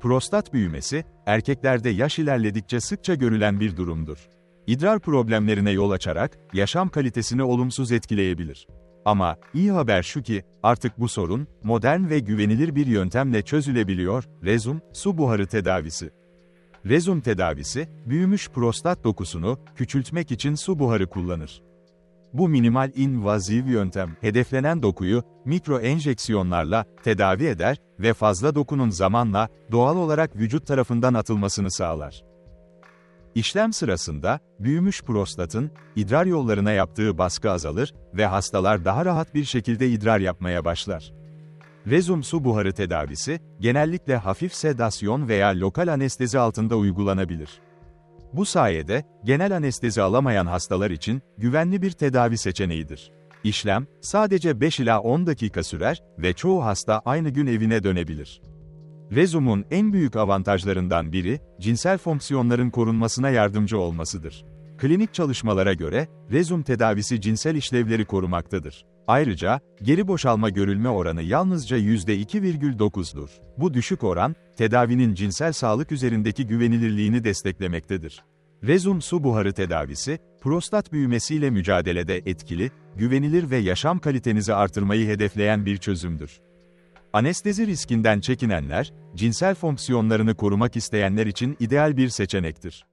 Prostat büyümesi, erkeklerde yaş ilerledikçe sıkça görülen bir durumdur. İdrar problemlerine yol açarak, yaşam kalitesini olumsuz etkileyebilir. Ama, iyi haber şu ki, artık bu sorun, modern ve güvenilir bir yöntemle çözülebiliyor, rezum, su buharı tedavisi. Rezum tedavisi, büyümüş prostat dokusunu, küçültmek için su buharı kullanır. Bu minimal invaziv yöntem, hedeflenen dokuyu, mikro enjeksiyonlarla tedavi eder ve fazla dokunun zamanla, doğal olarak vücut tarafından atılmasını sağlar. İşlem sırasında, büyümüş prostatın, idrar yollarına yaptığı baskı azalır ve hastalar daha rahat bir şekilde idrar yapmaya başlar. Rezum su buharı tedavisi, genellikle hafif sedasyon veya lokal anestezi altında uygulanabilir. Bu sayede, genel anestezi alamayan hastalar için, güvenli bir tedavi seçeneğidir. İşlem, sadece 5 ila 10 dakika sürer ve çoğu hasta aynı gün evine dönebilir. Rezum'un en büyük avantajlarından biri, cinsel fonksiyonların korunmasına yardımcı olmasıdır. Klinik çalışmalara göre, rezum tedavisi cinsel işlevleri korumaktadır. Ayrıca, geri boşalma görülme oranı yalnızca %2,9'dur. Bu düşük oran, tedavinin cinsel sağlık üzerindeki güvenilirliğini desteklemektedir. Rezum su buharı tedavisi, prostat büyümesiyle mücadelede etkili, güvenilir ve yaşam kalitenizi artırmayı hedefleyen bir çözümdür. Anestezi riskinden çekinenler, cinsel fonksiyonlarını korumak isteyenler için ideal bir seçenektir.